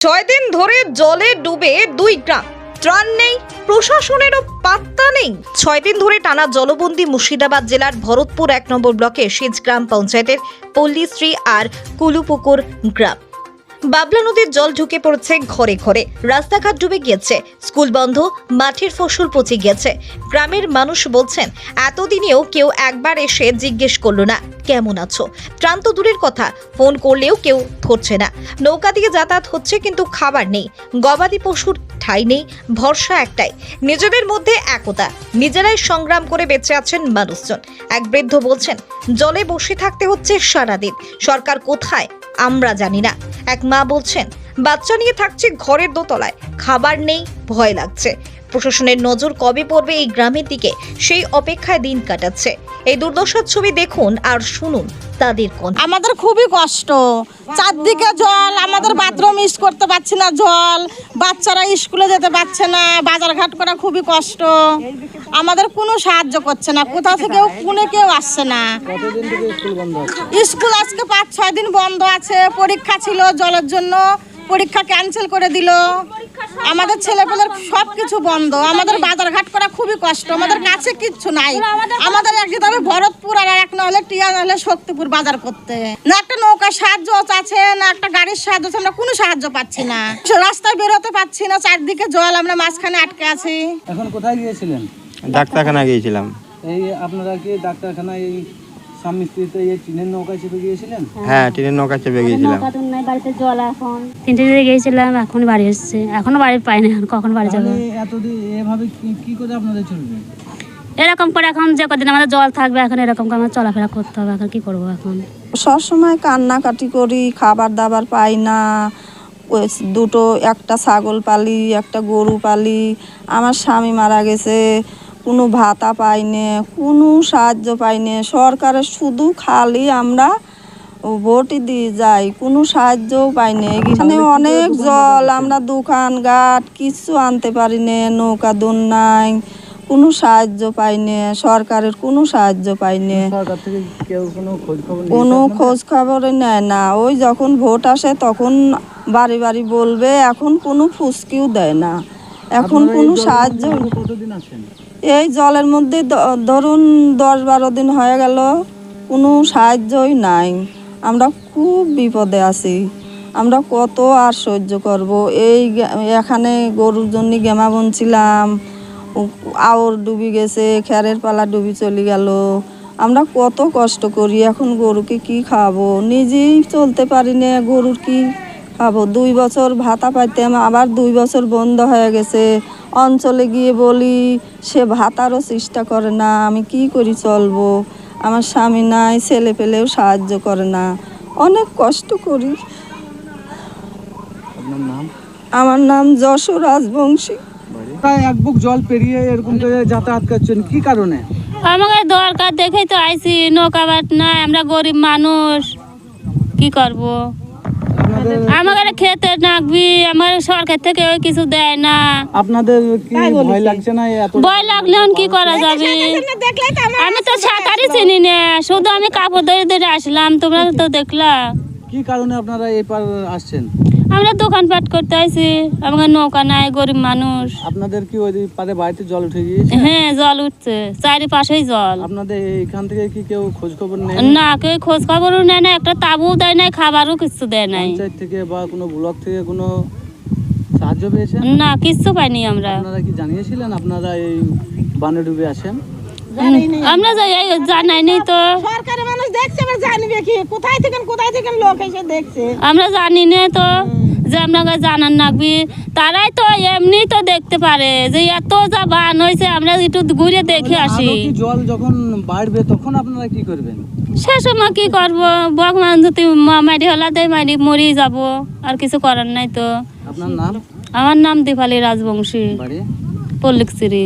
ছয় দিন ধরে জলে ডুবে দুই গ্রাম। ত্রাণ নেই, প্রশাসনেরও পাত্তা নেই। ছয় দিন ধরে টানা জলবন্দি মুর্শিদাবাদ জেলার ভরতপুর এক নম্বর ব্লকে সেচ গ্রাম পঞ্চায়েতের পল্লীশ্রী আর কুলুপুকুর গ্রাম। বাবলা নদীর জল ঢুকে পড়েছে ঘরে ঘরে। রাস্তাঘাট ডুবে গিয়েছে। স্কুল বন্ধ মাঠের ফসল পচে গিয়েছে। গ্রামের মানুষ বলছেন, এতদিনেও কেউ একবার এসে জিজ্ঞেস করল না, কেমন আছো? ত্রাণ তো দূরের কথা, ফোন করলেও কেউ ধরছে না। নৌকা দিয়ে যাতায়াত হচ্ছে কিন্তু খাবার নেই। গবাদি পশুর ঠাই নেই, ভরসা একটাই, নিজেদের মধ্যে একতা। নিজেরাই সংগ্রাম করে বেঁচে আছেন মানুষজন। এক বৃদ্ধ বলছেন, জলে বসে থাকতে হচ্ছে সারাদিন। সরকার কোথায় আমরা জানি না। এক মা বলছেন, বাচ্চা নিয়ে থাকছে ঘরের দোতলায়। খাবার নেই, ভয় লাগছে। প্রশাসনের নজর কবে পড়বে এই গ্রামের দিকে, সেই অপেক্ষায় দিন কাটাচ্ছে। এই দুর্দশার ছবি দেখুন আর শুনুন তাদের কোন আমাদের খুবই কষ্ট। চারদিকে জল, আমাদের বাথরুম ইউজ করতে পারছি না জল, বাচ্চারা স্কুলে যেতে পারছে না, বাজারঘাট করা খুবই কষ্ট। আমাদের কোনো সাহায্য করছে না কোথা থেকেও কোনো কেউ আসছে না। স্কুল আজকে পাঁচ, ছয় দিন বন্ধ আছে, পরীক্ষা ছিল জলের জন্য, পরীক্ষা ক্যান্সেল করে দিল। আমাদের ছেলেপেলের সব কিছু বন্ধ। আমাদের বাজারঘাট করা খুবই কষ্ট। আমাদের কাছে কিচ্ছু নাই। আমাদের এক যেতে হবে ভরতপুর আর এক না হলে টিয়া না হলে শক্তিপুর বাজার করতে। না একটা নৌকার সাহায্য আছে না একটা গাড়ির সাহায্য আছে আমরা কোনো সাহায্য পাচ্ছি না। রাস্তায় বেরোতে পাচ্ছি না চারদিকে জল আমরা মাঝখানে আটকে আছি। এখন কোথায় গিয়েছিলেন? ডাক্তারখানা গিয়েছিলাম। এই আপনারা কি ডাক্তারখানায় এই টিনের চেপে গিয়েছিলেন? হ্যাঁ। ট্রেনের নৌকা চেপে গিয়েছিলাম। নৌকা তো নাই বাড়িতে জল এখন। তিনটে দিকে গিয়েছিলাম এখন বাড়ি এসছে। এখনও বাড়ি পাই না কখন বাড়ি যাব? এতদিন এভাবে কি- কি করে আপনাদের চলবে? এরকম করে এখন যে কদিন আমাদের জল থাকবে এখন এরকম করে আমার চলাফেরা করতে হবে এখন কি করব এখন? সবসময় কান্নাকাটি করি খাবার দাবার পাই না ওই দুটো একটা ছাগল পালি একটা গরু পালি। আমার স্বামী মারা গেছে কোনো ভাতা পাইনে কোনো সাহায্য পাইনে। সরকারের শুধু খালি আমরা ভোটই দিয়ে যাই কোনো সাহায্যও পাইনি। এখানে অনেক জল আমরা দোকান ঘাট কিছু আনতে পারি না নৌকা দোন নাই কোনো সাহায্য পাইনি সরকারের কোনো সাহায্য পাইনি। সরকার কোনো খোঁজ খবর নেয় না। ওই যখন ভোট আসে তখন বাড়ি বাড়ি বলবে এখন কোনো ফুসকিও দেয় না। এখন কোনো সাহায্য কতদিন আছেন? এই জলের মধ্যে ধরুন দশ বারো দিন হয়ে গেল, কোনো সাহায্যই নাই। আমরা খুব বিপদে আছি। আমরা কত আর সহ্য করব? এই এখানে গরুর জন্য গেমা বনছিলাম আওর ডুবি গেছে, খেরের পালা ডুবি চলে গেল। আমরা কত কষ্ট করি, এখন গরুকে কি খাব? নিজেই চলতে পারি না, গরুর কি খাব দুই বছর ভাতা পাইতাম আবার দুই বছর বন্ধ হয়ে গেছে। অঞ্চলে গিয়ে বলি সে ভাতারও চেষ্টা করে না আমি কি করি চলবো? আমার স্বামী নাই ছেলে পেলেও সাহায্য করে না। অনেক কষ্ট করি। আমার নাম যশো রাজবংশী। এক বুক জল পেরিয়ে এরকম যাতায়াত করছেন কি কারণে? আমাকে দরকার দেখেই তো আইছি নৌকা বাট নাই আমরা গরিব মানুষ কি করব? আপনাদের আমাকে খেতে নাকবি আমার সরকার থেকে ওই কিছু দেয় না। আপনাদের কি ভয় লাগছে না এত ভয় লাগলে এখন কি করা যাবে? আমি তো সাঁতারই চিনি না শুধু আমি কাপড় ধরে ধরে আসলাম তোমরা তো দেখলা। কি কারণে আপনারা এপার আসছেন? আমরা দোকানপাট করতে আইছি আমাকে নৌকা নাই গরিব মানুষ। আপনাদের কি ওই পারে বাড়িতে জল উঠে গিয়েছে? হ্যাঁ জল উঠছে চারিপাশেই জল। আপনাদের এইখান থেকে কি কেউ খোঁজ খবর নেই না কেউ খোঁজ খবরও নেয় না একটা তাবুও দেয় নাই খাবারও কিছু দেয় নাই। পঞ্চায়েত থেকে বা কোনো ব্লক থেকে কোনো সাহায্য পেয়েছেন না কিচ্ছু পাইনি আমরা। আপনারা কি জানিয়েছিলেন আপনারা এই বানে ডুবে আছেন? আমরা যাই জানাই নি তো। সরকারের মানুষ দেখছে এবার জানবে কি? কোথায় থেকে কোথায় থেকে লোক এসে দেখছে? আমরা জানি না তো। যে আপনাকে জানান নাকবি তারাই তো এমনি তো দেখতে পারে যে এত যা বান হয়েছে আমরা একটু ঘুরে দেখে আসি। জল যখন বাড়বে তখন আপনারা কি করবেন? সে সময় কি করব? ভগবান যদি মা- মারি হলা দেয় মারি মরি যাব। আর কিছু করার নাই তো। আপনার নাম? আমার নাম দীপালি রাজবংশী। পল্লিক পল্লিকশ্রী